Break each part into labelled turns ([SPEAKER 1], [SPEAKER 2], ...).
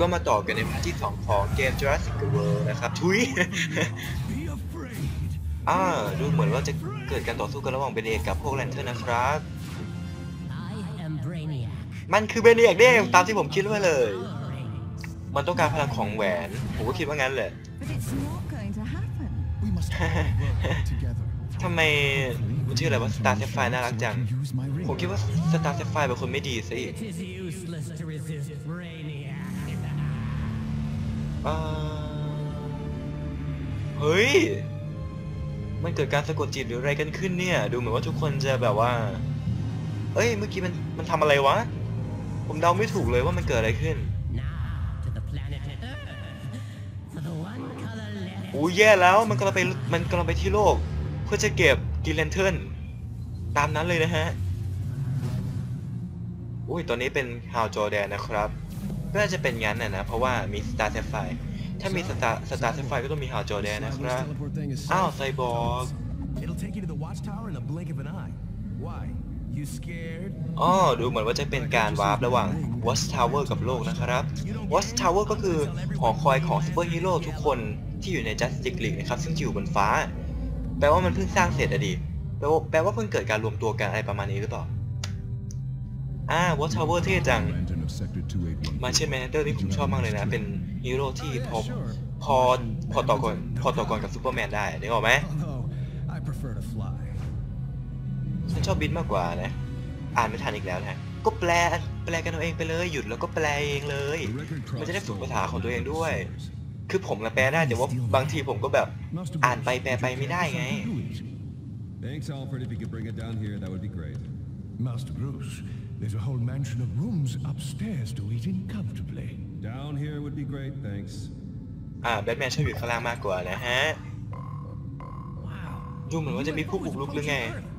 [SPEAKER 1] ก็มาต่อกันในพาร์ทที่ 2 ของเกม Jurassic World นะครับ ทุยอ่าดูเหมือนว่าจะเกิดการต่อสู้กันระหว่างเบเนกับพวกแลนเทอร์นะครับ มันคือเบเนกเด้ตามที่ผมคิดไว้เลย มันต้องการพลังของแหวน ผมก็คิดว่างั้นแหละทำไมมันชื่ออะไรว่า Star Sapphire น่ารักจัง ผมคิดว่า Star Sapphire เป็นคนไม่ดีสิ
[SPEAKER 2] It is useless to resist Brainiac.
[SPEAKER 1] อ่า เฮ้ย มันเกิดการสะกดจิตหรืออะไรกันขึ้นเนี่ย ดูเหมือนว่าทุกคนจะแบบว่า เอ้ย เมื่อกี้มันมันทำอะไรวะ ผมเดาไม่ถูกเลยว่ามันเกิดอะไรขึ้น
[SPEAKER 2] Now to the planet Earth. For the one color left.
[SPEAKER 1] อู้แย่แล้วมันกำลังไปมันกำลังไปที่โลก เพื่อจะเก็บกินแลนเทิร์นตามนั้นเลยนะฮะ อุ้ยตอนนี้เป็นฮาวจอแดนนะครับก็ น่าจะเป็นงั้นน่ะนะ เพราะว่ามีสตาร์เซฟไฟถ้ามีสตาร์สตาร์เซฟไฟก็ต้องมีฮาวจอแดน
[SPEAKER 3] This
[SPEAKER 1] นะครับ
[SPEAKER 3] teleport thing is
[SPEAKER 1] อ้าว
[SPEAKER 3] safe.
[SPEAKER 1] ไซบอร์ก
[SPEAKER 4] It'll take you to the watchtower in the blink of an eye. Why? You scared?
[SPEAKER 1] อ๋อดูเหมือนว่าจะเป็นการวาร์ประหว่าง Watch Tower กับโลกนะครับ Watch Tower ก็คือหอคอยของซูเปอร์ฮีโร่ทุกคนที่อยู่ใน Justice League นะครับ ซึ่งจะอยู่บนฟ้า แปลว่ามันเพิ่งสร้างเสร็จอะดิแปลว่าแปลว่าเพิ่งเกิดการรวมตัวกันอะไรประมาณนี้หรือเปล่า อ่า Watch Tower เท่จัง
[SPEAKER 3] Lantern of Sector 281.
[SPEAKER 1] มาเชนแมนเตอร์นี่ผมชอบมากเลยนะ เป็นฮีโร่ที่พอ
[SPEAKER 4] Yeah, sure.
[SPEAKER 1] พอพอต่อกรพอต่อกรกับซูเปอร์แมนได้นึกออกไหม
[SPEAKER 4] Although, I prefer to fly.
[SPEAKER 1] ฉันชอบบินมากกว่านะ อ่านไม่ทันอีกแล้วนะฮะก็แปลแปลกันเอาเองไปเลย หยุดแล้วก็แปลเองเลย
[SPEAKER 3] The record
[SPEAKER 1] มันจะได้ฝึก
[SPEAKER 3] crossed
[SPEAKER 1] ภาษาของตัวเองด้วย
[SPEAKER 3] souls.
[SPEAKER 1] คือผมละแปลได้แต่ว่าบางทีผมก็แบบ
[SPEAKER 3] Master
[SPEAKER 1] อ่านไป
[SPEAKER 3] Bruce,
[SPEAKER 1] แปลไปไม่ได้ไง
[SPEAKER 3] something to eat.
[SPEAKER 5] Thanks, Alfred. If you could bring it down here, that would be great.
[SPEAKER 3] Master Bruce, there's a whole mansion of rooms upstairs to eat in comfortably.
[SPEAKER 5] Down here would be great, thanks.
[SPEAKER 1] อ่าแบทแมนชอบอยู่ข้างล่างมากกว่านะฮะ ดูเหมือนว่าจะมีผู้บุกรุกหรือไง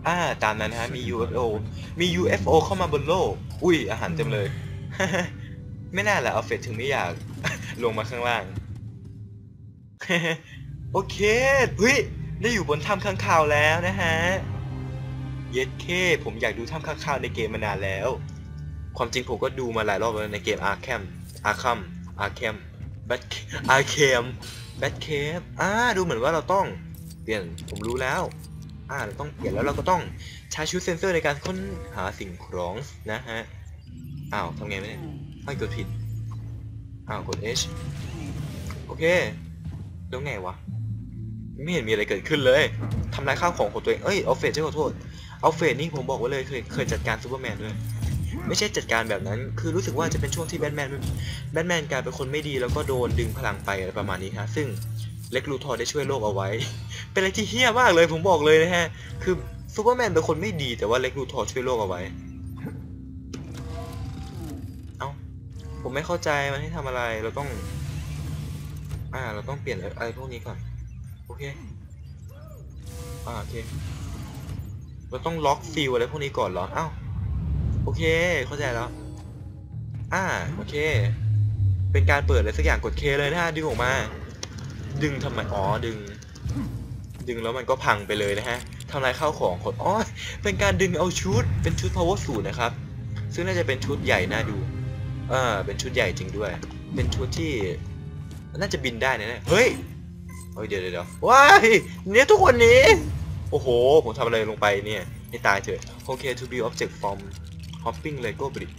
[SPEAKER 1] อ่า ตามนั้นนะฮะ มี UFO มี UFO เข้ามาบนโลก อุ้ย อาหารเต็มเลย ไม่น่าแหละเอาเฟดถึงไม่อยาก ลงมาข้างล่าง โอเค เฮ้ย ได้อยู่บนถ้ำข้างคาวแล้วนะฮะ เย็ดเคผมอยากดูถ้ำข้างคาวในเกมมานานแล้ว ความจริงผมก็ดูมาหลายรอบแล้วในเกม Arkham Arkham Arkham แบท Arkham แบทเคฟอ่าดูเหมือนว่าเราต้องเปลี่ยนผมรู้แล้ว อ่าเราต้องเปลี่ยนแล้วเราก็ต้องใช้ชุดเซนเซอร์ในการค้นหาสิ่งของนะฮะอ้าวทำไงไม่ได้ไม่กดผิดอ้าวกด H โอเคแล้วไงวะ ไม่เห็นมีอะไรเกิดขึ้นเลยทำลายข้าวของของตัวเอง เอ้ยเอาเฟสใช่ขอโทษ เอาเฟสนี่ผมบอกไว้เลยเคยเคยจัดการซูเปอร์แมนด้วย ไม่ใช่จัดการแบบนั้น คือรู้สึกว่าจะเป็นช่วงที่แบทแมนแบทแมนกลายเป็นคนไม่ดีแล้วก็โดนดึงพลังไปอะไรประมาณนี้ฮะซึ่งเล็กลูทอร์ได้ช่วยโลกเอาไว้ เป็นอะไรที่เฮี้ยมากเลยผมบอกเลยนะฮะ คือซูเปอร์แมนเป็นคนไม่ดีแต่ว่าเล็กลูทอร์ช่วยโลกเอาไว้ เอ้า ผมไม่เข้าใจมันให้ทำอะไร เราต้อง อ่า เราต้องเปลี่ยนอะไรพวกนี้ก่อน โอเค อ่า โอเค เราต้องล็อกฟิลอะไรพวกนี้ก่อนเหรออ้าวโอเค เข้าใจแล้ว อ่า โอเค เป็นการเปิดอะไรสักอย่างกดเคเลยนะฮะ ดึงออกมา ดึงทำไม อ๋อ ดึง ดึงแล้วมันก็พังไปเลยนะฮะทำลายข้าวของคนอ๋อ เป็นการดึงเอาชุด เป็นชุด power suit นะครับ ซึ่งน่าจะเป็นชุดใหญ่น่าดู เออ เป็นชุดใหญ่จริงด้วย เป็นชุดที่ น่าจะบินได้น่ๆเฮ้ย เฮ้ยเดี๋ยวเดี๋ยวเดี๋ยวว้ายเนี่ยทุกคนนี้ โอ้โห ผมทำอะไรลงไปเนี่ยให้ตายเถอะโอเค to be object from hopping lego brick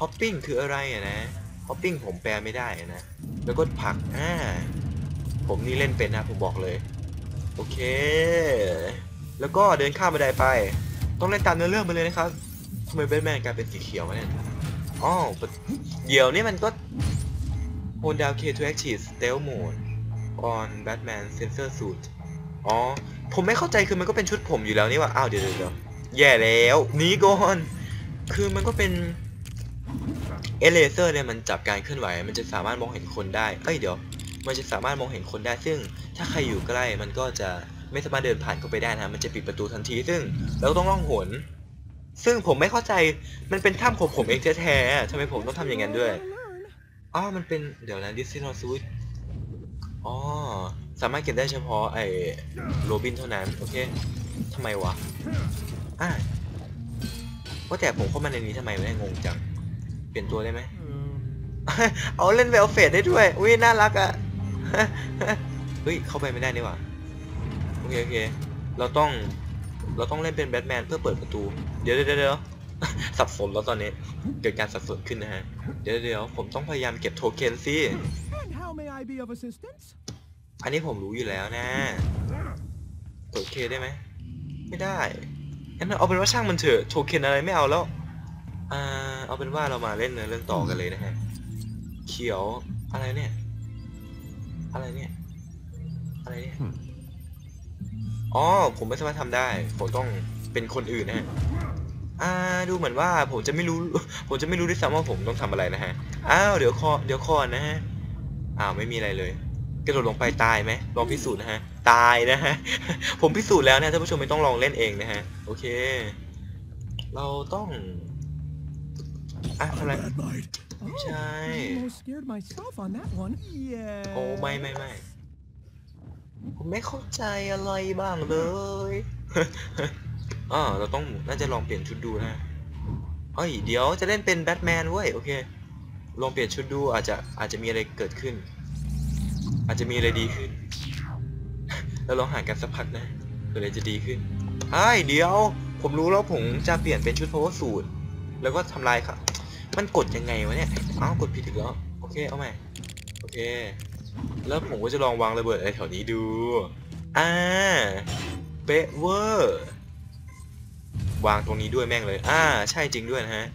[SPEAKER 1] hopping คืออะไรอะนะ hopping ผมแปลไม่ได้อะนะ แล้วก็ผักอ่าผมนี่เล่นเป็นนะผมบอกเลย โอเค แล้วก็เดินข้ามบันไดไป ต้องเล่นตามเนื้อเรื่องไปเลยนะครับทำไมแบทแมนกลายเป็นสีเขียวเนี่ยอ๋อเดี๋ยวนี่มันก็ Hold down K to active stealth mode on Batman sensor suit อ๋อ ผมไม่เข้าใจคือมันก็เป็นชุดผมอยู่แล้วนี่ว่าอ้าวเดี๋ยวเดี๋ยวเดี๋ยวแย่แล้วหนีก่อนคือมันก็เป็นเอเลเซอร์เนี่ยมันจับการเคลื่อนไหว มันจะสามารถมองเห็นคนได้ เอ้ยเดี๋ยว มันจะสามารถมองเห็นคนได้ ซึ่งถ้าใครอยู่ใกล้มันก็จะไม่สามารถเดินผ่านเข้าไปได้นะมันจะปิดประตูทันที ซึ่งเราต้องล่องหน ซึ่งผมไม่เข้าใจ มันเป็นถ้ำของผมเองแท้ๆทำไมผมต้องทำอย่างนั้นด้วย อ๋อ มันเป็น เดี๋ยวนะดิสซิโนซู อ๋อ สามารถเก็บได้เฉพาะไอ้โรบินเท่านั้น โอเคทำไมวะอ่าว่าแต่ผมเข้ามาในนี้ทำไมไม่ได้งงจัง เปลี่ยนตัวได้ไหม เอาเล่นเวลเฟดได้ด้วย อุ้ยน่ารักอะเฮ้ย เข้าไปไม่ได้นี่หว่า โอเคโอเค เราต้อง เราต้องเล่นเป็นแบทแมนเพื่อเปิดประตู เดี๋ยวเดี๋ยวเดี๋ยวสับสนแล้วตอนนี้ เกิดการสับสนขึ้นนะฮะ เดี๋ยวเดี๋ยวผมต้องพยายามเก็บโทเค็นสิ
[SPEAKER 4] And how may I be of assistance?
[SPEAKER 1] อันนี้ผมรู้อยู่แล้วนะกดเคได้ไหม ไม่ได้ งั้นเอาเป็นว่าช่างมันเถอะ โทเค็นอะไรไม่เอาแล้ว อ่า เอาเป็นว่าเรามาเล่นเนื้อเรื่องต่อกันเลยนะฮะ เขียว อะไรเนี่ย อะไรเนี่ย อะไรเนี่ย อ๋อ ผมไม่สามารถทำได้ ผมต้องเป็นคนอื่นนะฮะอ่าดูเหมือนว่าผมจะไม่รู้ ผมจะไม่รู้ด้วยซ้ำว่าผมต้องทำอะไรนะฮะ อ้าว เดี๋ยวคอ เดี๋ยวคอนะฮะ อ้าวไม่มีอะไรเลยกระโดดลงไปตายไหมลองพิสูจน์นะฮะ ตายนะฮะ ผมพิสูจน์แล้วนะท่านผู้ชมไม่ต้องลองเล่นเองนะฮะ โอเค เราต้องอะทำอะไร
[SPEAKER 3] Bad night.
[SPEAKER 1] ใช่
[SPEAKER 4] Almost scared myself on that one. Yeah.
[SPEAKER 1] โอ้ไม่ไม่ไม่ผมไม่เข้าใจอะไรบ้างเลยอ่าเราต้องน่าจะลองเปลี่ยนชุดดูนะเอ้ยเดี๋ยวจะเล่นเป็นแบทแมนเว้ยโอเค ลองเปลี่ยนชุดดูอาจจะอาจจะมีอะไรเกิดขึ้น อาจจะมีอะไรดีขึ้น แล้วลองห่างกันสักพักนะเผื่ออะไรจะดีขึ้นไอ้เดี๋ยว ผมรู้แล้วผมจะเปลี่ยนเป็นชุด power suit แล้วก็ทำลายครับมันกดยังไงวะเนี่ยอ้าวกดผิดอีกแล้วโอเคเอาใหม่โอเค แล้วผมก็จะลองวางระเบิดอะไรแถวนี้ดูอ่าเป๊ะเวอร์วางตรงนี้ด้วยแม่งเลย อ่า ใช่จริงด้วยนะฮะ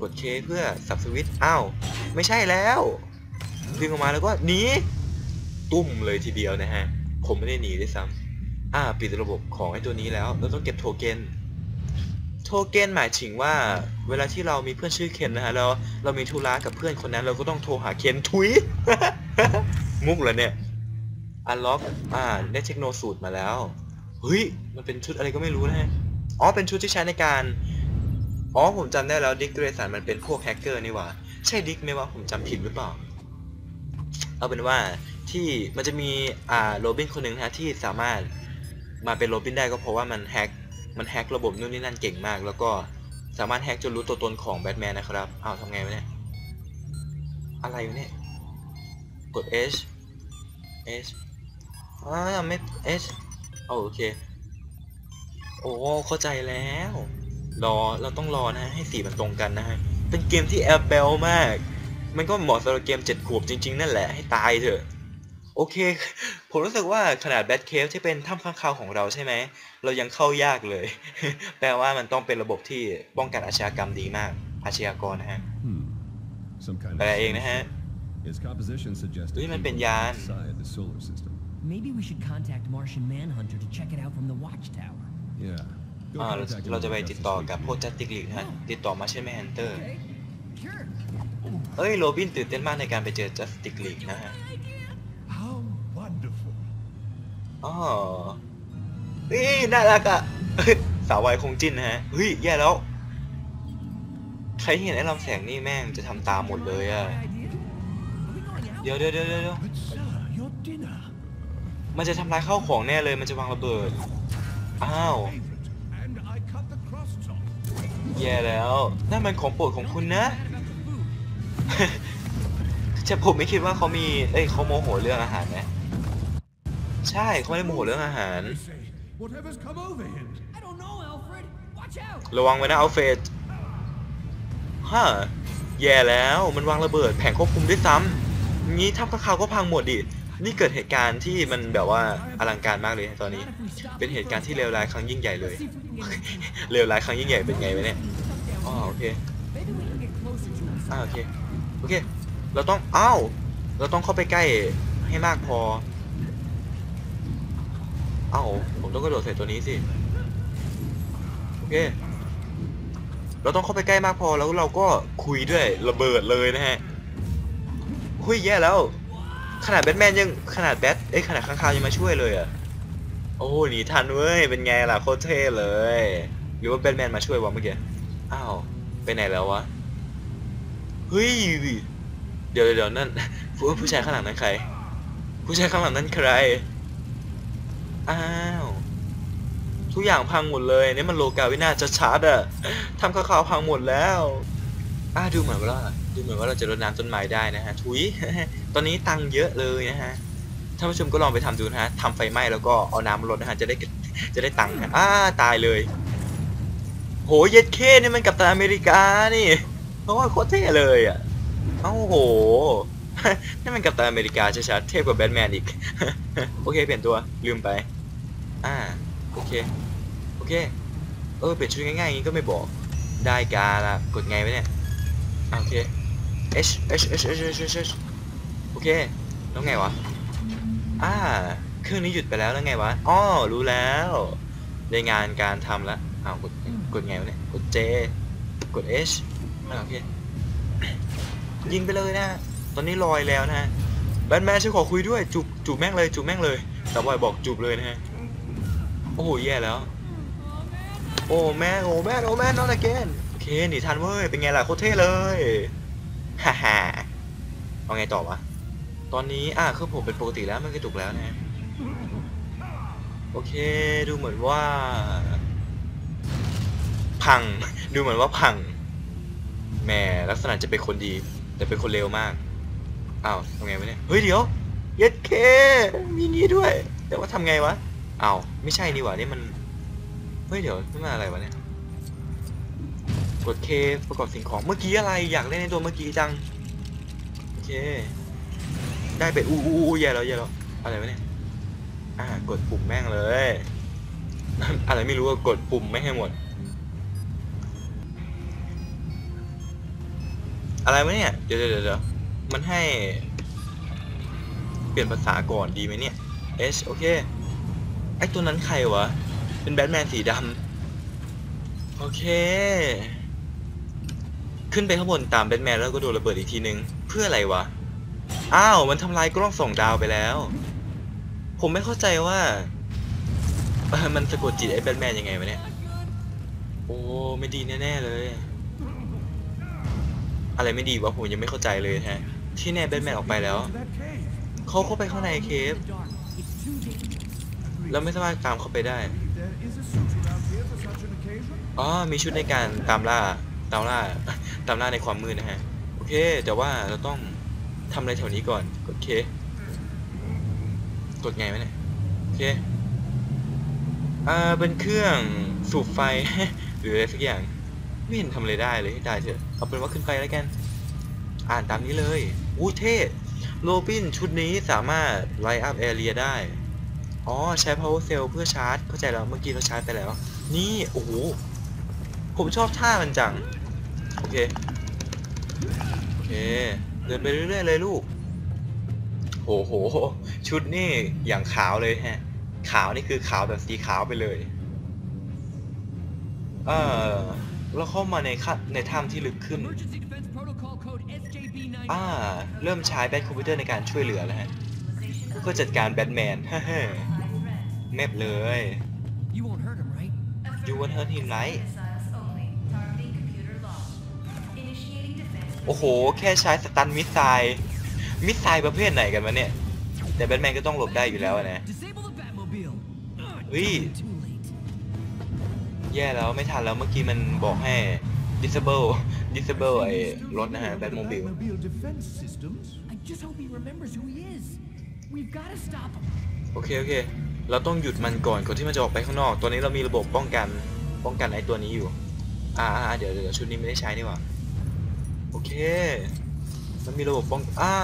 [SPEAKER 1] กดเคเพื่อสับสวิตอ้าวไม่ใช่แล้ว ดึงออกมาแล้วก็หนีตุ้มเลยทีเดียวนะฮะ ผมไม่ได้หนีด้วยซ้ำอ่าปิดระบบของไอ้ตัวนี้แล้ว เราต้องเก็บโทเค็นโทเค็นหมายถึงว่า เวลาที่เรามีเพื่อนชื่อเคนนะฮะแล้วเรามีธุระกับเพื่อนคนนั้น เราก็ต้องโทรหาเคนทุยมุกเหรอเนี่ยอันล็อกอ่าได้เทคโนสูตรมาแล้วเฮ้ยมันเป็นชุดอะไรก็ไม่รู้นะฮะอ๋อเป็นชุดที่ใช้ในการ อ๋อผมจำได้แล้วดิกเกเรสันมันเป็นพวกแฮกเกอร์นี่หว่า ใช่ดิกไหมวะผมจำผิดหรือเปล่า เอาเป็นว่าที่มันจะมีอ่าโรบินคนหนึ่งนะฮะที่สามารถมาเป็นโรบินได้ก็เพราะว่ามันแฮกมันแฮกระบบนู่นนี่นั่นเก่งมาก แล้วก็สามารถแฮกจนรู้ตัวตนของแบทแมนนะครับอ้าวทำไงวะเนี่ยอะไรวะเนี่ยกด H H อ่าไม่ H โอเค โอ้เข้าใจแล้ว รอเราต้องรอนะฮะให้สีมันตรงกันนะฮะเป็นเกมที่แอบเบลมาก มันก็เหมาะสำหรับเกมเจ็ดขวบจริง ๆ นั่นแหละให้ตายเถอะ โอเค ผมรู้สึกว่าขนาดแบทเคฟที่เป็นถ้ำข้างคาวของเราใช่ไหม เรายังเข้ายากเลย แปลว่ามันต้องเป็นระบบที่ป้องกันอาชญากรรมดีมาก อาชญากรนะฮะ
[SPEAKER 5] Hmm. Some kind
[SPEAKER 1] แปล
[SPEAKER 5] of
[SPEAKER 1] เองนะฮะ
[SPEAKER 5] solution. Its composition suggests
[SPEAKER 1] Ui,
[SPEAKER 5] it
[SPEAKER 1] man
[SPEAKER 5] came from
[SPEAKER 1] penyan.
[SPEAKER 5] outside the solar system.
[SPEAKER 2] Maybe we should contact Martian Manhunter to check it out from the watchtower.
[SPEAKER 5] Yeah. Go
[SPEAKER 1] อ่าเรา
[SPEAKER 5] contact him
[SPEAKER 1] เรา
[SPEAKER 5] on
[SPEAKER 1] จะไป
[SPEAKER 5] Justice
[SPEAKER 1] ติดต่อ
[SPEAKER 5] League
[SPEAKER 1] กับ
[SPEAKER 5] then.
[SPEAKER 1] พวกจัสติกลีกนะฮะติดต่อมาใช่ไหมฮันเตอร์
[SPEAKER 2] Sure.
[SPEAKER 1] เอ้ยโรบินตื่นเต้นมากในการไปเจอจัสติกลีกนะฮะ
[SPEAKER 3] How wonderful.
[SPEAKER 1] อ๋อเฮ้ยน่ารักอะสาววัยคงจิ้นนะฮะเฮ้ยแย่แล้ว ใครเห็นไอ้ลำแสงนี่แม่งจะทำตามหมดเลยอะเดี๋ยวเดี๋ยวเดี๋ยวเดี๋ยว
[SPEAKER 3] But sir, your dinner.
[SPEAKER 1] มันจะทำลายข้าวของแน่เลยมันจะวางระเบิด อ้าว แย่แล้วนั่นมันของโปรดของคุณนะ จะผมไม่คิดว่าเขามี เอ้ยเขาโมโหเรื่องอาหารนะ ใช่เขาไม่ได้โมโหเรื่องอาหาร ระวังไว้นะอัลเฟรดฮะแย่แล้วมันวางระเบิดแผงควบคุมด้วยซ้ำงี้ทัพข้าคาวก็พังหมดดิ นี่เกิดเหตุการณ์ที่มันแบบว่าอลังการมากเลยตอนนี้ เป็นเหตุการณ์ที่เลวร้ายครั้งยิ่งใหญ่เลย เลวร้ายครั้งยิ่งใหญ่เป็นไงวะเนี่ยอ๋อโอเคอ่าโอเค โอเค เราต้อง อ้าว เราต้องเข้าไปใกล้ให้มากพอ เอ้า ผมต้องกระโดดใส่ตัวนี้สิ โอเค เราต้องเข้าไปใกล้มากพอแล้วเราก็คุยด้วยระเบิดเลยนะฮะคุยแย่แล้ว ขนาดแบทแมนยังขนาดแบทเอ้ยขนาดข้างคาวยังมาช่วยเลยอะโอ้หนีทันเว้ยเป็นไงล่ะโคตรเท่เลยหรือว่าแบทแมนมาช่วยวะเมื่อกี้อ้าวไปไหนแล้ววะเฮ้ยเดี๋ยวเดี๋ยวนั่นผู้ผู้ชายข้างหลังนั้นใคร ผู้ชายข้างหลังนั้นใครอ้าวทุกอย่างพังหมดเลยนี่มันโลกาวินาศชัดอะทำข้าวๆพังหมดแล้วอ่าดูเหมือนว่าดูเหมือนว่าเราจะรดน้ำต้นไม้ได้นะฮะทุย อนนี้ตังเยอะเลยนะฮะท่านผู้ชมก็ลองไปทำดูนะฮะทำไฟไหม้แล้วก็เอาน้ำรดนะฮะจะได้จะได้ตังค์นะอ้าตายเลย โหเย็ดเคนี่มันกับตันอเมริกานี่ เพราะว่าโคตรเท่เลยอะเอ้าโหนี่มันกับตันอเมริกาชัดๆเทพกว่าแบทแมนอีก โอเคเปลี่ยนตัวลืมไป อ่าโอเคโอเคเออเปลี่ยนชุดง่ายๆอย่างนี้ก็ไม่บอกได้การละกดไงไว้เนี่ยอะโอเค H H H H H H H โอเค แล้วไงวะ อ่า เครื่องนี้หยุดไปแล้วแล้วไงวะ อ๋อ รู้แล้ว ได้งานการทำแล้วอ้าว กด กดไงวะเนี่ย กด J กด H อ่าโอเค ยิงไปเลยนะ ตอนนี้ลอยแล้วนะแบทแมนฉันขอคุยด้วย จูบ จูบแม่งเลย จูบแม่งเลย แต่บอยบอกจูบเลยนะฮะ โอ้โห แย่แล้ว โอ้แม่โอ้แม่โอ้แม่นอนอเกนโอเคหนีทันเว้ย เป็นไงล่ะ โคตรเท่เลย ฮ่าฮ่าเอาไงต่อวะ ตอนนี้อะเครื่องผมเป็นปกติแล้วมันกระตุกแล้วนะโอเคดูเหมือนว่า พัง ดูเหมือนว่าพังแหมลักษณะจะเป็นคนดี แต่เป็นคนเลวมากอ้าวทำไงวะเนี่ยเฮ้ยเดี๋ยวเย็ดเคมีงี้ด้วย แต่ว่าทำไงวะอ้าวไม่ใช่นี่หว่านี่มันเฮ้ยเดี๋ยวนี่มันอะไรวะเนี่ยกดเคประกอบสิ่งของเมื่อกี้อะไรอยากเล่นในตัวเมื่อกี้จังโอเค ได้เป็นอู้อู้อู้แย่แล้วแย่แล้วอะไรวะเนี่ยอ่ากดปุ่มแม่งเลย อะไรไม่รู้อะกดปุ่มไม่ให้หมด อะไรวะเนี่ย เดี๋ยวเดี๋ยวเดี๋ยวมันให้ เปลี่ยนภาษาก่อนดีไหมเนี่ย H โอเค ไอตัวนั้นใครวะ เป็นแบทแมนสีดำ โอเค ขึ้นไปข้างบนตามแบทแมนแล้วก็โดนระเบิดอีกทีนึง เพื่ออะไรวะ อ้าว มันทำลายกล้องส่องดาวไปแล้ว ผมไม่เข้าใจว่า มันสะกดจิตไอ้แบทแมนยังไงวะเนี่ย โอ้ ไม่ดีแน่ๆเลย อะไรไม่ดีวะผมยังไม่เข้าใจเลยฮะ ที่แน่แบทแมนออกไปแล้ว เขาเข้าไปข้างในเคฟแล้วไม่สามารถตามเข้าไปได้อ๋อมีชุดในการตามล่า ตามล่า ตามล่าในความมืดนะฮะ โอเค แต่ว่าเราต้อง ทำอะไรแถวนี้ก่อน กดเค กดไงวะเนี่ยโอเค อ่า เป็นเครื่องสูบไฟ หรืออะไรสักอย่าง ไม่เห็นทำอะไรได้เลยให้ตายเถอะเอาเป็นว่าขึ้นไปแล้วกัน อ่านตามนี้เลยอู้เท่โรบินชุดนี้สามารถไลท์อัพแอเรียได้ อ๋อ ใช้ power cell เพื่อชาร์จ เข้าใจแล้ว เมื่อกี้เราชาร์จไปแล้ว นี่ โอ้โห ผมชอบท่ามันจัง โอเค โอเค เดินไปเรื่อยๆเลยลูกโอ้โห ชุดนี่อย่างขาวเลยฮะ ขาวนี่คือขาวแบบสีขาวไปเลย เออเราเข้ามาในคัในถ้ำที่ลึกขึ้น
[SPEAKER 2] Emergency Defense Protocol Code SJB9.
[SPEAKER 1] อ่า เริ่มใช้แบทคอมพิวเตอร์ในการช่วยเหลือแล้วฮะเพื่อจัดการแบทแมนฮ่าฮ่าเมบเลย
[SPEAKER 2] You won't hurt him, right?
[SPEAKER 1] โอ้โห แค่ใช้สตันมิสไซล์มิสไซล์ประเภทไหนกันวะเนี่ย แต่แบทแมนก็ต้องหลบได้อยู่แล้วอะนะ
[SPEAKER 2] Disable the Batmobile. Ugh,
[SPEAKER 1] Ui.
[SPEAKER 2] Too late.
[SPEAKER 1] แย่แล้วไม่ทันแล้วเมื่อกี้มันบอกให้ disable disable ไอ้รถนะฮะ
[SPEAKER 3] The
[SPEAKER 1] Batmobile
[SPEAKER 3] Batmobile defense systems.
[SPEAKER 2] I just hope he remembers who he is. We've got to stop him.
[SPEAKER 1] โอเค โอเค เราต้องหยุดมันก่อนก่อนที่มันจะออกไปข้างนอกตัวนี้เรามีระบบป้องกันป้องกันไอ้ตัวนี้อยู่ อ่าอ่าเดี๋ยวเดี๋ยวชุดนี้ไม่ได้ใช้นี่หว่า โอเค มันมีระบบป้องอ่า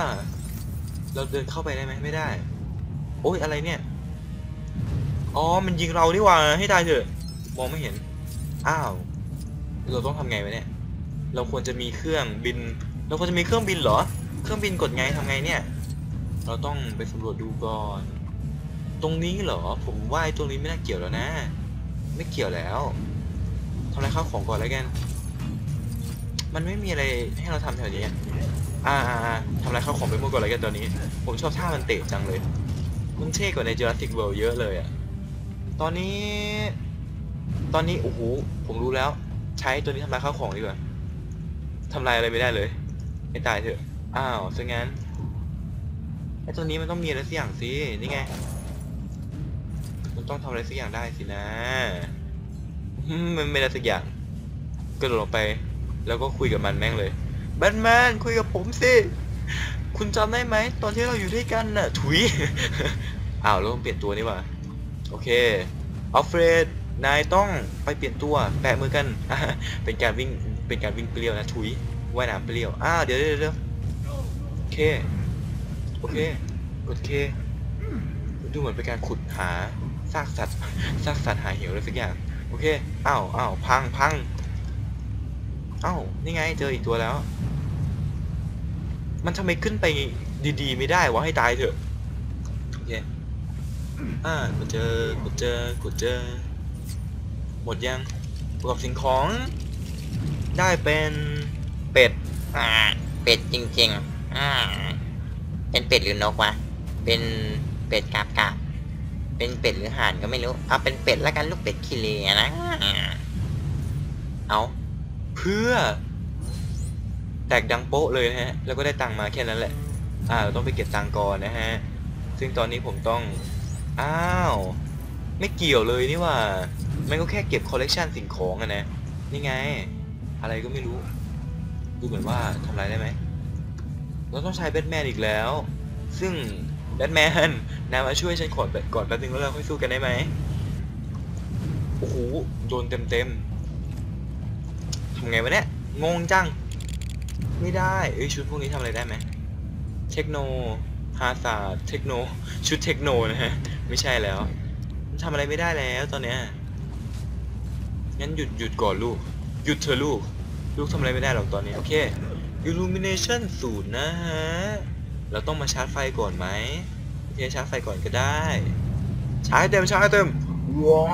[SPEAKER 1] เราเดินเข้าไปได้ไหมไม่ได้ โอ้ยอะไรเนี่ย อ๋อ มันยิงเรานี่หว่า ให้ตายเถอะ มองไม่เห็น อ้าว เราต้องทำไงวะเนี่ย เราควรจะมีเครื่องบิน เราควรจะมีเครื่องบินเหรอ เครื่องบินกดไงทำไงเนี่ย เราต้องไปสำรวจดูก่อน ตรงนี้เหรอ ผมว่าไอ้ตรงนี้ไม่น่าเกี่ยวแล้วนะ ไม่เกี่ยวแล้วทำอะไรข้าวของก่อนแล้วกัน มันไม่มีอะไรให้เราทำแถวนี้ อ่าอ่าทำอะไรข้าวของไปหมดก่อนแล้วกันตอนนี้ ผมชอบท่ามันเตะจังเลย มันเท่กว่าใน Jurassic World เยอะเลยอะตอนนี้ ตอนนี้โอ้โห ผมรู้แล้ว ใช้ตัวนี้ทำลายข้าวของดีกว่าทำลายอะไรไม่ได้เลยให้ตายเถอะ อ้าวซะงั้นไอ้ตัวนี้มันต้องมีอะไรสักอย่างสิ นี่ไง มันต้องทำอะไรสักอย่างได้สินะมมันไม่ได้สักอย่างกระโดดลงไป แล้วก็คุยกับมันแม่งเลยแบทแมนคุยกับผมสิ คุณจำได้ไหม ตอนที่เราอยู่ด้วยกันน่ะ ถุย อ้าวแล้วต้องเปลี่ยนตัวนี่ว่า โอเคอัลเฟรดนายต้องไปเปลี่ยนตัวแปะมือกัน เป็นการวิ่งเป็นการวิ่งเปรี้ยวนะถุยว่ายน้ำเปรี้ยวอ้าวเดี๋ยวเดี๋ยวเดี๋ยวโอเคโอเคกดเค ดูเหมือนเป็นการขุดหาซากสัตว์ซากสัตว์หาเหวอะไรสักอย่าง โอเคอ้าวอ้าวพังพัง อ้าวนี่ไงเจออีกตัวแล้ว มันทำไมขึ้นไปดีๆ ไม่ได้วะให้ตายเถอะโอเคอ่ากดเจอกดเจอกดเจอ หมดยังประกอบสิ่งของ ได้เป็นเป็ด
[SPEAKER 6] อ่าเป็ดจริงๆอ่าเป็นเป็ดหรือนกวะ เป็นเป็ดกาบกาบเป็นเป็ดหรือห่านก็ไม่รู้ เอาเป็นเป็ดแล้วกันลูกเป็ดขี้เลนะ เอา
[SPEAKER 1] พื่อ แตกดังโป๊ะเลยนะฮะ แล้วก็ได้ตังมาแค่นั้นแหละ อ่าเราต้องไปเก็บตังก่อนนะฮะ ซึ่งตอนนี้ผมต้อง อ้าว ไม่เกี่ยวเลยนี่ว่า มันก็แค่เก็บคอลเลกชันสิ่งของอะนะ นี่ไง อะไรก็ไม่รู้ ดูเหมือนว่าทำอะไรได้ไหม เราต้องใช้แบทแมนอีกแล้ว ซึ่งแบทแมนนายมาช่วยฉันก่อนก่อนแป๊บนึงแล้วเราค่อยสู้กันได้ไหมโอ้โหโดนเต็มเต็มำไงวะเนี่ย งงจัง ไม่ได้เอ้ยชุดพวกนี้ทำอะไรได้ไหมเทคโนฮาซาเทคโน ชุดเทคโนนะฮะ ไม่ใช่แล้วทำอะไรไม่ได้แล้วตอนเนี้ย งั้นหยุดหยุดก่อนลูก หยุดเธอลูก ลูกทำอะไรไม่ได้หรอกตอนนี้ โอเค illumination ศูนย์นะฮะ เราต้องมาชาร์จไฟก่อนไหมโอเคชาร์จไฟก่อนก็ได้ ชาร์จเต็มชาร์จเต็มว้า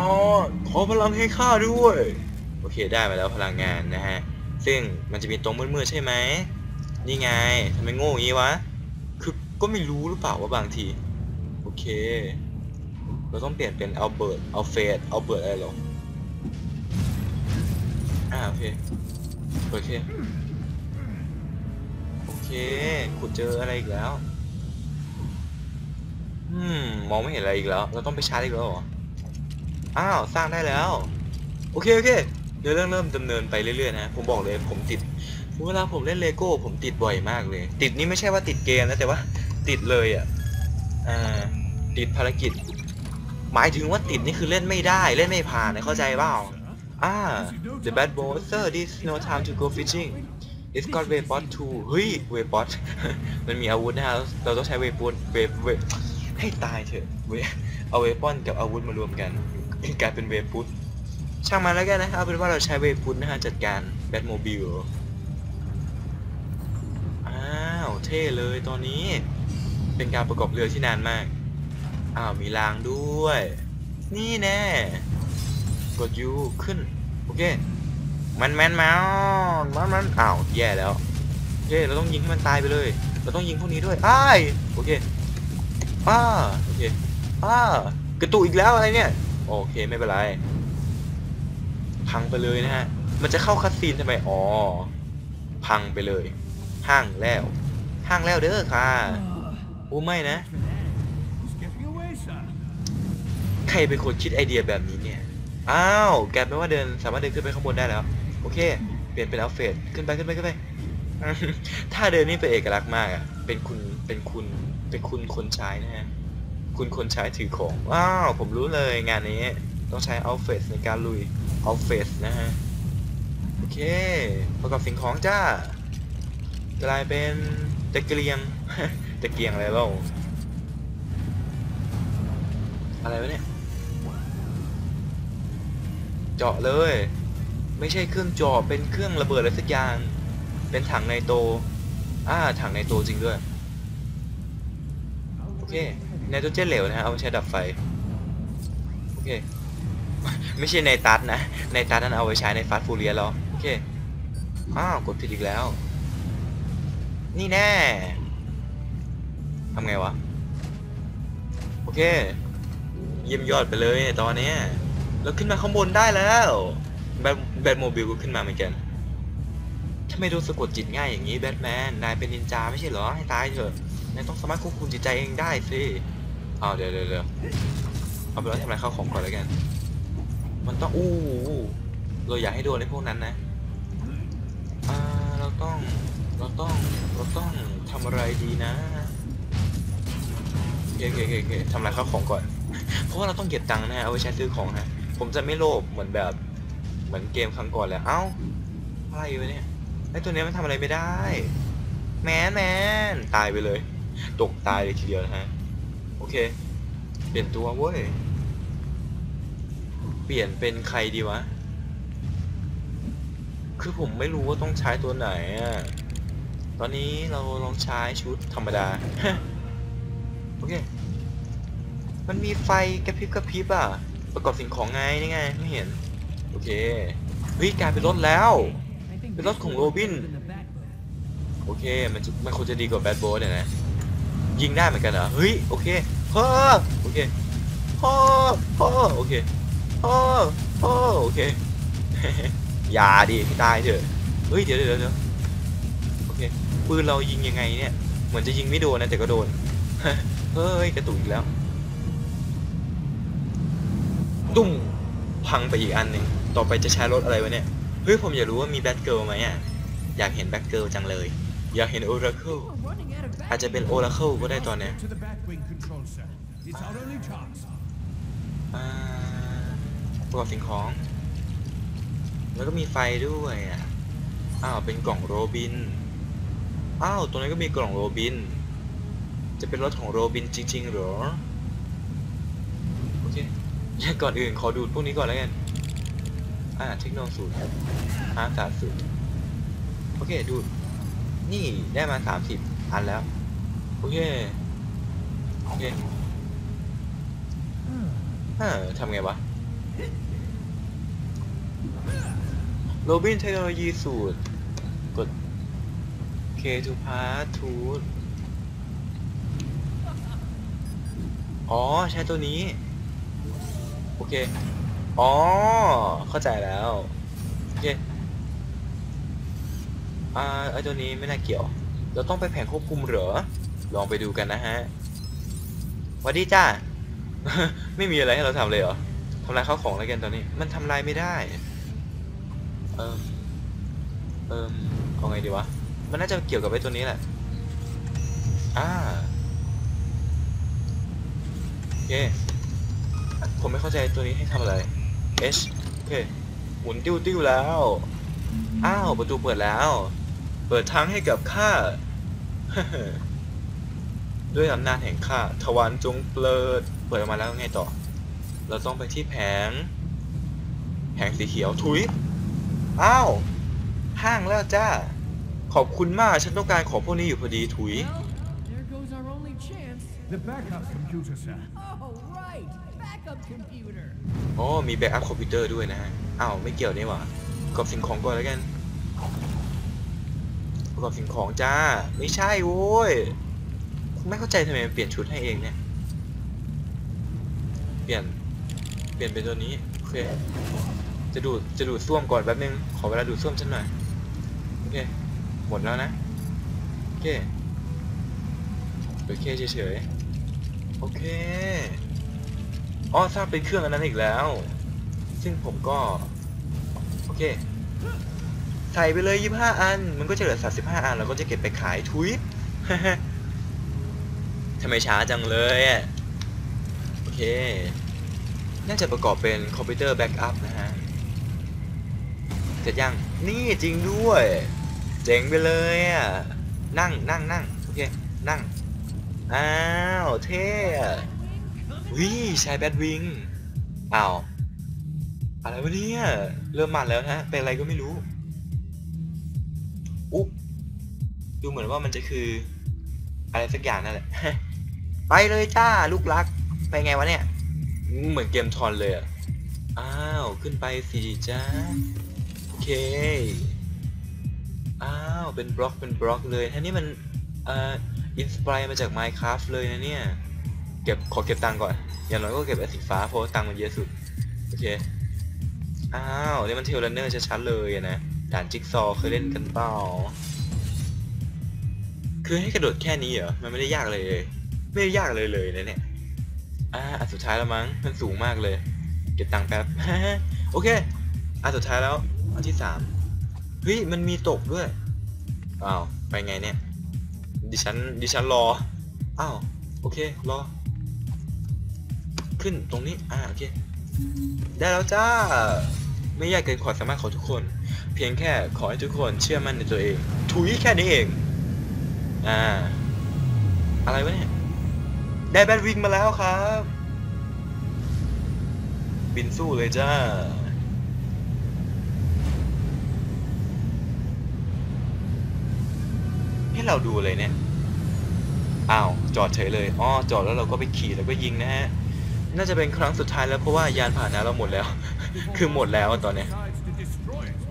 [SPEAKER 1] ขอพลังให้ข้าด้วย โอเคได้มาแล้วพลังงานนะฮะ ซึ่งมันจะมีตรงมืดๆใช่ไหม นี่ไงทำไมโง่อย่างนี้วะ คือก็ไม่รู้หรือเปล่าว่าบางที โอเค เราต้องเปลี่ยนเป็นเอัลเบิร์ตอัลเฟรดอัลเบิร์ตอะไรหรอ อ่าโอเค โอเค โอเค ขุดเจออะไรอีกแล้วอืมมองไม่เห็นอะไรอีกแล้ว เราต้องไปชาร์จอีกแล้วเหรอ อ้าว สร้างได้แล้ว โอเค โอเค เดี๋ยวเรื่องเริ่มดำเนินไปเรื่อยๆนะผมบอกเลยผมติดเวลาผมเล่นเลโก้ผมติดบ่อยมากเลย ติดนี่ไม่ใช่ว่าติดเกมนะแต่ว่า ติดเลยอะอ่าติดภารกิจ หมายถึงว่าติดนี่คือเล่นไม่ได้เล่นไม่ผ่านนะเข้าใจเปล่าอ่า the bad boy sir this no time to go fishing it's got weapon too เฮ้ย weapon มันมีอาวุธนะฮะเราต้องใช้ weapon เวเวให้ตายเถอะเวเอา weapon กับอาวุธมารวมกันกลายเป็น weapon ช่างมันแล้วกันนะครับเอาเป็นว่าเราใช้ weapon นะฮะจัดการ batmobile อ้าวเท่เลยตอนนี้เป็นการประกอบเรือที่นานมาก อ้าวมีรางด้วย นี่แน่กด U ขึ้น โอเค มันแมนแมวมันมันอ้าวแย่แล้วโอเคเราต้องยิงให้มันตายไปเลย เราต้องยิงพวกนี้ด้วยอ้ายโอเคอ้าโอเคอ้ากระตุกอีกแล้วอะไรเนี่ย โอเคไม่เป็นไร พังไปเลยนะฮะ มันจะเข้าคัสซีนทำไม อ๋อ พังไปเลย ห้างแล้ว ห้างแล้วเด้อค่ะ โอ้ไม่นะ ใครเป็นคนคิดไอเดียแบบนี้เนี่ย อ้าว แกลายเป็นว่าเดินสามารถเดินขึ้นไปข้างบนได้แล้ว โอเค เปลี่ยนเป็นอัลเฟดขึ้นไปขึ้นไปขึ้นไป ถ้าเดินนี่เป็นเอกลักษณ์มากอะ เป็นคุณ เป็นคุณ เป็นคุณคนใช้นะฮะ คุณคนใช้ถือของ ว้าว ผมรู้เลยงานนี้ ต้องใช้อัลเฟรดในการลุยอัลเฟรดนะฮะ โอเค ประกอบสิ่งของจ้ากลายเป็นตะเกียงตะเกียงอะไรเล่าอะไรวะเนี่ย เจาะเลย ไม่ใช่เครื่องเจาะเป็นเครื่องระเบิดอะไรสักอย่าง เป็นถังไนโตรอ่าถังไนโตรจริงด้วย โอเคไนโตรเจนเหลวนะฮะเอามาใช้ดับไฟ โอเค ไม่ใช่ในตัดนะ ในตัดนั้นเอาไว้ใช้ในฟาสต์ฟูเรียแล้วโอเค อ้าว กดผิดอีกแล้ว นี่แน่ทำไงวะ โอเค เยี่ยมยอดไปเลยตอนนี้เราขึ้นมาข้างบนได้แล้ว แบทแบทโมบิลก็ขึ้นมาเหมือนกันทำไมโดนสะกดจิตง่ายอย่างนี้แบทแมน นายเป็นนินจาไม่ใช่เหรอ ให้ตายเถอะ นายต้องสามารถควบคุมจิตใจเองได้สิอ้าวเดี๋ยวเดี๋ยวเดี๋ยวเอาไปแล้วทำลายข้าวของก่อนแล้วกัน มันต้องอู้เราอยากให้โดนในพวกนั้นนะอ่าเราต้องเราต้องเราต้องทำอะไรดีนะโอเคโอเคโอเคทำอะไรข้าวของก่อน เพราะว่าเราต้องเก็บตังค์นะฮะเอาไว้ใช้ซื้อของฮะ ผมจะไม่โลภเหมือนแบบเหมือนเกมครั้งก่อนแล้วเอ้าอะไรวะเนี่ยไอตัวเนี้ยมันทำอะไรไม่ได้ แมนแมนตายไปเลย ตกตายเลยทีเดียวนะฮะ โอเค เปลี่ยนตัวเว้ย ปลี่ยนเป็นใครดีวะ คือผมไม่รู้ว่าต้องใช้ตัวไหนอะตอนนี้เราลองใช้ชุดธรรมดา โอเค มันมีไฟกระพริบกระพริบอะ ประกอบสิ่งของไงนี่ไง ไม่เห็น โอเคเฮ้ยกลายเป็นรถแล้ว เป็นรถของโรบิน โอเค มันมันควรจะดีกว่าแบดโบสเนี่ยนะ ยิงได้เหมือนกันเหรอ เฮ้ย โอเคเฮ้อโอเคเฮ้อเฮ้อโอเค เฮ้อเฮ้อโอเคอย่าดิให้ตายเถอะเฮ้ยเดี๋ยวเดี๋ยวเดี๋ยวโอเคปืนเรายิงยังไงเนี่ยเหมือนจะยิงไม่โดนนะแต่ก็โดนเฮ้ยกระตุกอีกแล้วตุ้มพังไปอีกอันหนึ่งต่อไปจะใช้รถอะไรวะเนี่ยเฮ้ยผมอยากรู้ว่ามีแบทเกิลไหมอะอยากเห็นแบทเกิลจังเลย อยากเห็นโอราเคิลอาจจะเป็นโอราเคิลก็ได้ตอนเนี้ย ประกอบสิ่งของ แล้วก็มีไฟด้วยอะอ้าวเป็นกล่องโรบินอ้าวตรงนี้ก็มีกล่องโรบิน จะเป็นรถของโรบินจริงๆหรอโอเคก่อนอื่นขอดูดพวกนี้ก่อนแล้วกันอ่าเทคโนสูตรอาสาสูตรโอเคดูดนี่ได้มาสามสิบอันแล้ว โอเค โอเคเออทำไงวะ โรบินเทคโนโลยีสูตร กด K to pass to อ๋อ ใช้ตัวนี้ โอเค อ๋อ เข้าใจแล้ว โอเค อ่าไอตัวนี้ไม่น่าเกี่ยว เราต้องไปแผงควบคุมเหรอ ลองไปดูกันนะฮะวัสดีจ้า ไม่มีอะไรให้เราทำเลยเหรอำลายข้าวของอะไรกันตอนนี้ มันทำลายไม่ได้ เอิมเอิมเอาไงดีวะ มันน่าจะเกี่ยวกับไอ้ตัวนี้แหละ อ่าโอเคผมไม่เข้าใจตัวนี้ให้ทำอะไร H โอเค หมุนติ้วติ้วแล้ว อ้าว ประตูเปิดแล้ว เปิดทางให้กับข้า ด้วยอำนาจแห่งข้า ทวารจงเปิด เปิดออกมาแล้วไงต่อ เราต้องไปที่แผง แผงสีเขียวทุยอ้าวห้างแล้วจ้า ขอบคุณมาก ฉันต้องการของพวกนี้อยู่พอดีทุย
[SPEAKER 2] There goes our only chance.
[SPEAKER 3] The backup computer, sir.
[SPEAKER 2] Oh, right. Backup computer.
[SPEAKER 1] อ๋อมีแบ็กอัพคอมพิวเตอร์ด้วยนะฮะ อ้าว ไม่เกี่ยวนี่หว่าประกอบสิ่งของก่อนแล้วกันประกอบสิ่งของจ้า ไม่ใช่โว้ย ไม่เข้าใจทำไมมันเปลี่ยนชุดให้เองเนี่ย เปลี่ยนเปลี่ยนเป็นตัวนี้โอเคจะดูดจะดูดส้วมก่อนแป๊บนึงขอเวลาดูดส้วมฉันหน่อยโอเคหมดแล้วนะโอเคโอเคเฉยๆโอเคอ๋อทราบเป็นเครื่องอันนั้นอีกแล้ว ซึ่งผมก็โอเคใส่ไปเลย25อัน มันก็จะเหลือ35อันแล้วก็จะเก็บไปขายทุยทำไมช้าจังเลยอะโอเค น่าจะประกอบเป็นคอมพิวเตอร์แบ็กอัพนะฮะเสร็จยังนี่จริงด้วย เจ๋งไปเลยอะนั่งนั่งนั่งโอเคนั่งอ้าวเท่วิใช้แบทวิงอ้าวอะไรวะเนี่ยเริ่มมันแล้วฮะเป็นอะไรก็ไม่รู้อุ๊บดูเหมือนว่ามันจะคือ อะไรสักอย่างนั่นแหละไปเลยจ้าลูกรัก ไปไงวะเนี่ย เหมือนเกมทอนเลยอะอ้าว ขึ้นไปสิจ้าโอเค อ้าว เป็นบล็อกเป็นบล็อกเลยท่านี่มันเอ่ออินสปายมาจาก Minecraft เลยนะเนี่ย เก็บขอเก็บตังค์ก่อน อย่างน้อยก็เก็บไอ้สีฟ้าเพราะตังค์มันเยอะสุด โอเค อ้าวนี่มันเทเลเนอร์ชัดๆเลยนะ ด่านจิ๊กซอเคยเล่นกันเปล่า คือให้กระโดดแค่นี้เหรอ มันไม่ได้ยากเลยเลยไม่ได้ยากเลยเลยนะเนี่ย อ่าอันสุดท้ายแล้วมั้งมันสูงมากเลย เก็บตังค์แป๊บ โอเค อันสุดท้ายแล้ว อันที่สามเฮ้ย มันมีตกด้วย อ้าว ไปไงเนี่ย ดิฉัน ดิฉันรอ อ้าว โอเค รอ ขึ้นตรงนี้ อ่า โอเค ได้แล้วจ้า ไม่ยากเกินความสามารถของทุกคน เพียงแค่ขอให้ทุกคนเชื่อมั่นในตัวเอง ถุยแค่นี้เอง อ่า อะไรวะเนี่ย ได้แบทวิงมาแล้วครับ บินสู้เลยจ้า ให้เราดูเลยเนี่ยอ้าว จอดเฉยเลยอ๋อจอดแล้วเราก็ไปขี่แล้วก็ยิงนะฮะ น่าจะเป็นครั้งสุดท้ายแล้วเพราะว่ายานผ่านนะเราหมดแล้ว คือหมดแล้วตอนเนี้ย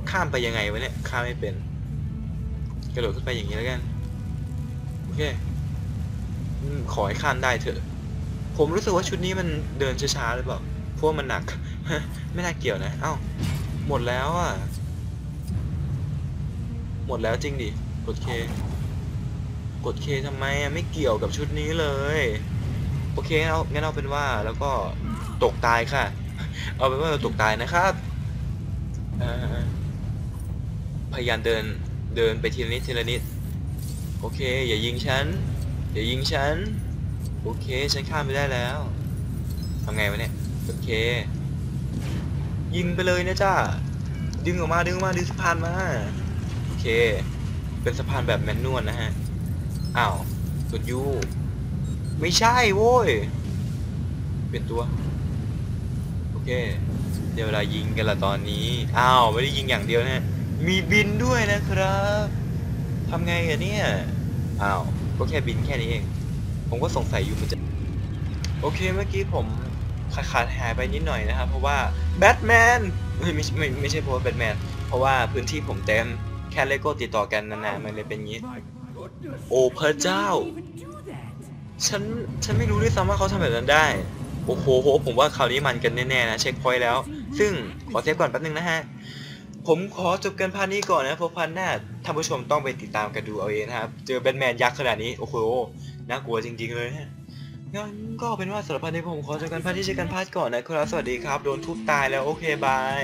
[SPEAKER 1] ข้ามไปยังไงวะเนี่ย ข้ามไม่เป็น กระโดดขึ้นไปอย่างนี้แล้วกัน โอเค ขอให้ข้ามได้เถอะ ผมรู้สึกว่าชุดนี้มันเดินช้าๆหรือเปล่าเพราะว่ามันหนัก ไม่น่าเกี่ยวนะ เอ้า หมดแล้วอะ หมดแล้วจริงดิ กดเค กดเคทำไมอะ ไม่เกี่ยวกับชุดนี้เลย โอเคเอางั้นเอาเป็นว่าแล้วก็ตกตายค่ะ เอาเป็นว่าเราตกตายนะครับพยายามเดินเดินไปทีละนิดทีละนิด โอเค อย่ายิงฉัน อย่ายิงฉัน โอเค ฉันข้ามไปได้แล้วทำไงวะเนี่ย โอเค ยิงไปเลยนะจ้า ดึงออกมา ดึงออกมา ดึงสะพานมา โอเค เป็นสะพานแบบแมนนวลนะฮะ อ้าวกดยูไม่ใช่โว้ย เปลี่ยนตัว โอเค เดี๋ยวเวลายิงกันละตอนนี้ อ้าว ไม่ได้ยิงอย่างเดียวนะ มีบินด้วยนะครับทำไงอะเนี่ย อ้าว ก็แค่บินแค่นี้เอง ผมก็สงสัยอยู่มันจะ โอเคเมื่อกี้ผมขาดขาดหายไปนิดหน่อยนะครับ เพราะว่าแบทแมนไม่ไม่ไม่ไม่ใช่เพราะว่าแบทแมนเพราะว่าพื้นที่ผมเต็มแค่เลโก้ติดต่อกันนานๆมันเลยเป็นงี้ โอ้พระเจ้า ฉันฉันไม่รู้ด้วยซ้ำว่าเขาทำแบบนั้นได้ โอ้โหผมว่าคราวนี้มันกันแน่ๆนะเช็คพอยต์แล้ว ซึ่งขอเซฟก่อนแป๊บนึงนะฮะ ผมขอจบกันพาร์ทนี้ก่อนนะเพราะพาร์ทหน้าท่านผู้ชมต้องไปติดตามกันดูเอาเองนะครับ เจอแบทแมนยักษ์ขนาดนี้ โอ้โห น่ากลัวจริง ๆ เลยนะงั้นก็เป็นว่าสำหรับพาร์ทนี้ผมขอจบกันพาร์ทที่เจอกันพาร์ทก่อนนะครับ สวัสดีครับ โดนทุบตายแล้ว โอเค บาย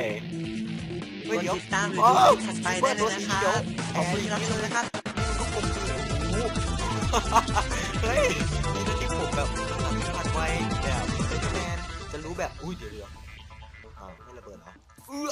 [SPEAKER 1] เฮ้ย
[SPEAKER 7] กด
[SPEAKER 1] เดี๋ยว
[SPEAKER 7] ติดตามหรือ
[SPEAKER 1] อ๋อ
[SPEAKER 7] ดูคลิปถัดไปได้เลยนะครับ
[SPEAKER 1] ขอบคุณที่รับชมนะครับเฮ้ยที่ผมแบบผัดไว้แบบเป็นแมนจะรู้แบบ อุ้ยเดี๋ยวเดี๋ยวเอาให้ระเบิดเหรอเออ